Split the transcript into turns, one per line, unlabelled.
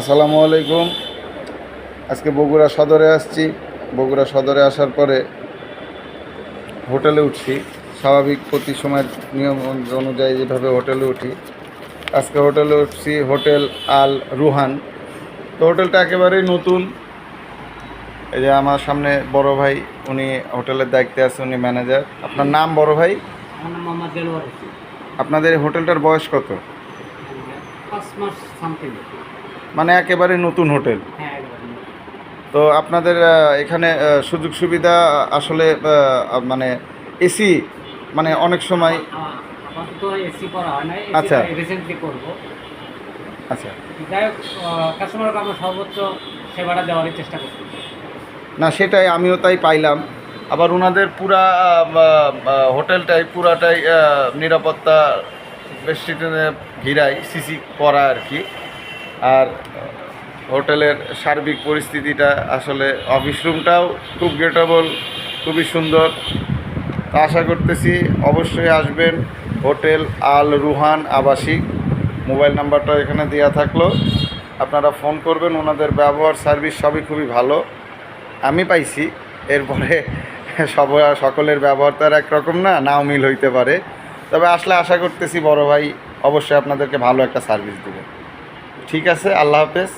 আসসালামু আলাইকুম। আজকে বগুড়া সদরে আসছি। বগুড়া সদরে আসার পরে হোটেলে উঠছি। স্বাভাবিক প্রতি সময়ের নিয়ম অনুযায়ী যেভাবে হোটেলে উঠি। আজকে হোটেলে উঠছি হোটেল আল রুহান। তো হোটেলটা একেবারেই নতুন। এই যে আমার সামনে বড় ভাই উনি হোটেলের দায়িত্বে আছে উনি ম্যানেজার। আপনার নাম বড় ভাই? আপনাদের হোটেলটার বয়স কত?
মাস সামথিং
মানে একেবারে নতুন হোটেল।
হ্যাঁ
তো আপনাদের এখানে সুযোগ সুবিধা আসলে মানে এসি মানে অনেক সময়
এসি করা হয়
আচ্ছা।
রিসেন্টলি করব।
আচ্ছা।
যাই হোক কাস্টমারকে আমরা সর্বোচ্চ সেবাটা দেওয়ারই চেষ্টা করছি।
না সেটাই আমিও তাই পাইলাম। আবার ওনাদের পুরা হোটেলটাই পুরাটাই নিরাপত্তা বেষ্টনে ঘিরাই, সিসি করা আর কি। আর হোটেলের সার্বিক পরিস্থিতিটা আসলে অফিস রুমটাও খুব গেটেবল খুবই সুন্দর। তা আশা করতেছি অবশ্যই আসবেন। হোটেল আল রুহান আবাসিক। মোবাইল নাম্বারটা এখানে দেওয়া থাকল। আপনারা ফোন করবেন, ওনাদের ব্যবহার, সার্ভিস সবই খুবই ভালো। আমি পাইছি, এরপরে সব সকলের ব্যবহার তো আর একরকম না, নাও মিল হইতে পারে। তবে আসলে আশা করতেছি বড় ভাই অবশ্যই আপনাদেরকে ভালো একটা সার্ভিস দেবে। ঠিক আছে? আল্লাহ হাফেজ।